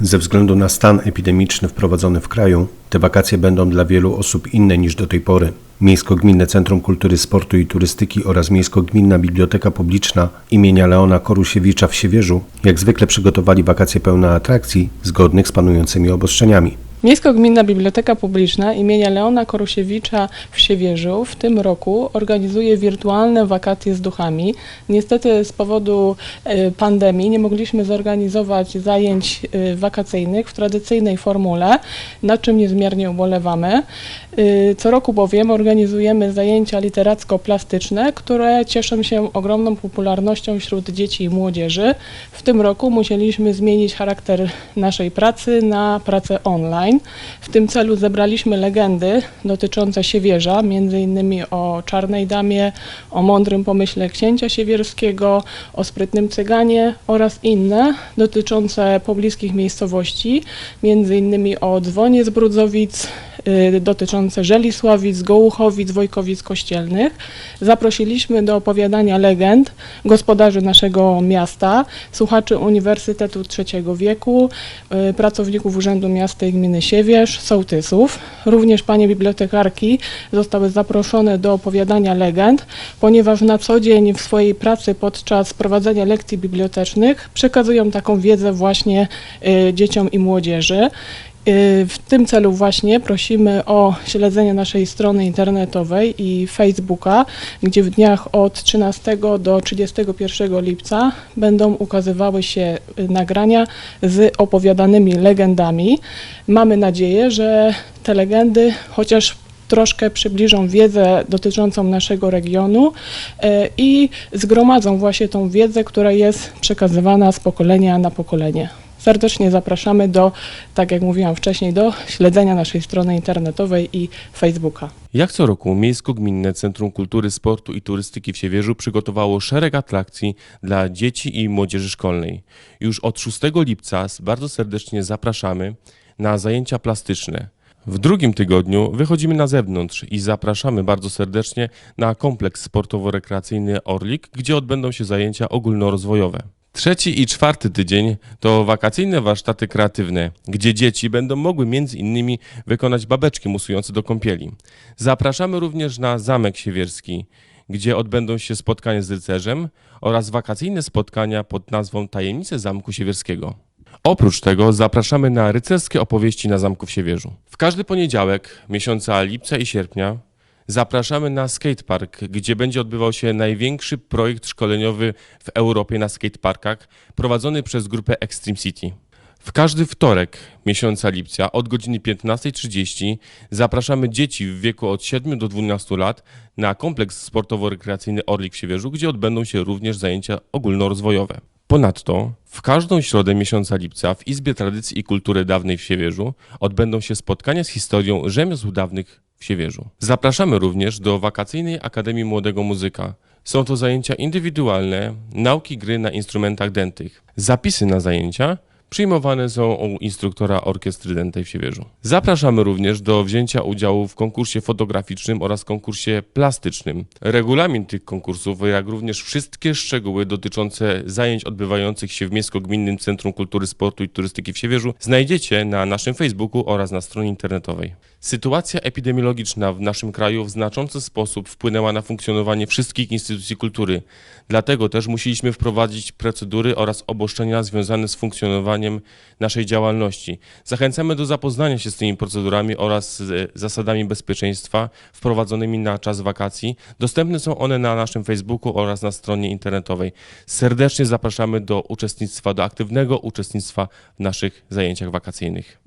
Ze względu na stan epidemiczny wprowadzony w kraju, te wakacje będą dla wielu osób inne niż do tej pory. Miejsko-Gminne Centrum Kultury, Sportu i Turystyki oraz Miejsko-Gminna Biblioteka Publiczna imienia Leona Korusiewicza w Siewierzu jak zwykle przygotowali wakacje pełne atrakcji zgodnych z panującymi obostrzeniami. Miejsko-Gminna Biblioteka Publiczna imienia Leona Korusiewicza w Siewierzu w tym roku organizuje wirtualne wakacje z duchami. Niestety z powodu e, pandemii nie mogliśmy zorganizować zajęć e, wakacyjnych w tradycyjnej formule, nad czym niezmiernie ubolewamy. E, Co roku bowiem organizujemy zajęcia literacko-plastyczne, które cieszą się ogromną popularnością wśród dzieci i młodzieży. W tym roku musieliśmy zmienić charakter naszej pracy na pracę online. W tym celu zebraliśmy legendy dotyczące Siewierza, innymi o Czarnej Damie, o mądrym pomyśle księcia siewierskiego, o sprytnym cyganie oraz inne dotyczące pobliskich miejscowości, innymi o dzwonie z Brudzowic, dotyczące Żelisławic, Gołuchowic, Wojkowic Kościelnych. Zaprosiliśmy do opowiadania legend gospodarzy naszego miasta, słuchaczy Uniwersytetu Trzeciego Wieku, y, pracowników Urzędu Miasta i Gminy Siewierz, sołtysów. Również panie bibliotekarki zostały zaproszone do opowiadania legend, ponieważ na co dzień w swojej pracy podczas prowadzenia lekcji bibliotecznych przekazują taką wiedzę właśnie y, dzieciom i młodzieży. Y, W tym celu właśnie prosimy o śledzenie naszej strony internetowej i Facebooka, gdzie w dniach od 13 do 31 lipca będą ukazywały się y, nagrania z opowiadanymi legendami. Mamy nadzieję, że te legendy chociaż troszkę przybliżą wiedzę dotyczącą naszego regionu y, i zgromadzą właśnie tą wiedzę, która jest przekazywana z pokolenia na pokolenie. Serdecznie zapraszamy do, tak jak mówiłam wcześniej, do śledzenia naszej strony internetowej i Facebooka. Jak co roku Miejsko-Gminne Centrum Kultury, Sportu i Turystyki w Siewierzu przygotowało szereg atrakcji dla dzieci i młodzieży szkolnej. Już od 6 lipca bardzo serdecznie zapraszamy na zajęcia plastyczne. W drugim tygodniu wychodzimy na zewnątrz i zapraszamy bardzo serdecznie na kompleks sportowo-rekreacyjny Orlik, gdzie odbędą się zajęcia ogólnorozwojowe. Trzeci i czwarty tydzień to wakacyjne warsztaty kreatywne, gdzie dzieci będą mogły między innymi wykonać babeczki musujące do kąpieli. Zapraszamy również na Zamek Siewierski, gdzie odbędą się spotkania z rycerzem oraz wakacyjne spotkania pod nazwą Tajemnice Zamku Siewierskiego. Oprócz tego zapraszamy na rycerskie opowieści na Zamku w Siewierzu. W każdy poniedziałek miesiąca lipca i sierpnia zapraszamy na skatepark, gdzie będzie odbywał się największy projekt szkoleniowy w Europie na skateparkach prowadzony przez grupę Extreme City. W każdy wtorek miesiąca lipca od godziny 15.30 zapraszamy dzieci w wieku od 7 do 12 lat na kompleks sportowo-rekreacyjny Orlik w Siewierzu, gdzie odbędą się również zajęcia ogólnorozwojowe. Ponadto w każdą środę miesiąca lipca w Izbie Tradycji i Kultury Dawnej w Siewierzu odbędą się spotkania z historią rzemiosł dawnych w Siewierzu. Zapraszamy również do Wakacyjnej Akademii Młodego Muzyka. Są to zajęcia indywidualne, nauki gry na instrumentach dętych. Zapisy na zajęcia przyjmowane są u instruktora orkiestry dętej w Siewierzu. Zapraszamy również do wzięcia udziału w konkursie fotograficznym oraz konkursie plastycznym. Regulamin tych konkursów, jak również wszystkie szczegóły dotyczące zajęć odbywających się w Miejsko-Gminnym Centrum Kultury, Sportu i Turystyki w Siewierzu znajdziecie na naszym Facebooku oraz na stronie internetowej. Sytuacja epidemiologiczna w naszym kraju w znaczący sposób wpłynęła na funkcjonowanie wszystkich instytucji kultury. Dlatego też musieliśmy wprowadzić procedury oraz obostrzenia związane z funkcjonowaniem naszej działalności. Zachęcamy do zapoznania się z tymi procedurami oraz z zasadami bezpieczeństwa wprowadzonymi na czas wakacji. Dostępne są one na naszym Facebooku oraz na stronie internetowej. Serdecznie zapraszamy do uczestnictwa, do aktywnego uczestnictwa w naszych zajęciach wakacyjnych.